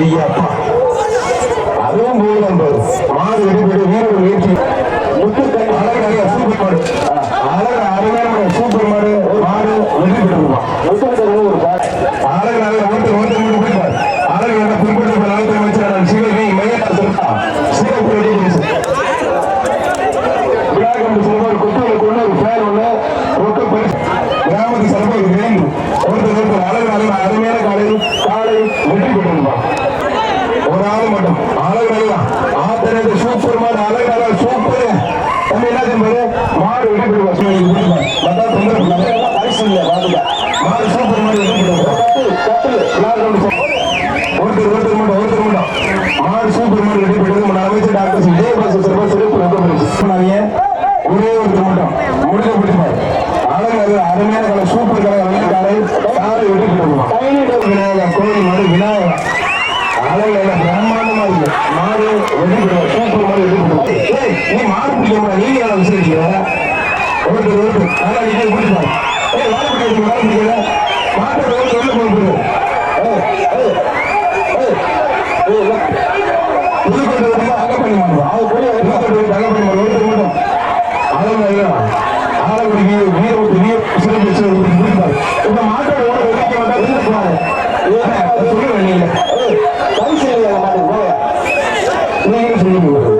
ஐயாப்பா. அதுவும் போதும் மாடு வெடிபடி வீரர் முயற்சி முத்து அழகாக சூப்பர் மாடு அழகாக அருமையான மாடு மாடு வெடிபெற்றிருப்பான் முத்து ஒரு மட்டும். அழகு நல்லா ஆத்தனது சூப்பர். மாடு அழகு நல்லா சூப்பர் நம்ம என்ன செய்யும்போது மாடு விட்டு மாடு சூப்பர். மாடு ஒருத்தர் ஒருத்தர் மட்டும் ஒருத்தர் மட்டும். மாடு சூப்பர் மாடு ரெடி பண்ணி அமைச்சர் டாக்டர் விஜயபாஸ் அருமையான சூப்பர் கலை அழகு கலை. காரை வெட்டி போடுவோம் நீ மாடு பிடிக்கிற நீ அதை விசாரிக்கிற ஒருத்தர் ஒருத்தர் ஆனால் நீ போய் பிடிப்பாரு ஏ மாடு பிடிக்கிற மாடு பிடிக்கிற மாட்டை வந்து சொல்ல போகிறோம் புதுக்கோட்டை ஊரும்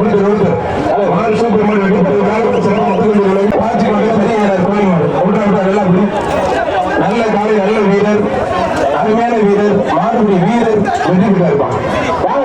ஒன்று ஒன்று சூப்பர் மார்க்கெட் பாய்ச்சி நல்ல காலை நல்ல வீரர் அருமையான வீரர் மாறுபடி வீரர் வெற்றி பெற்றிருப்பாங்க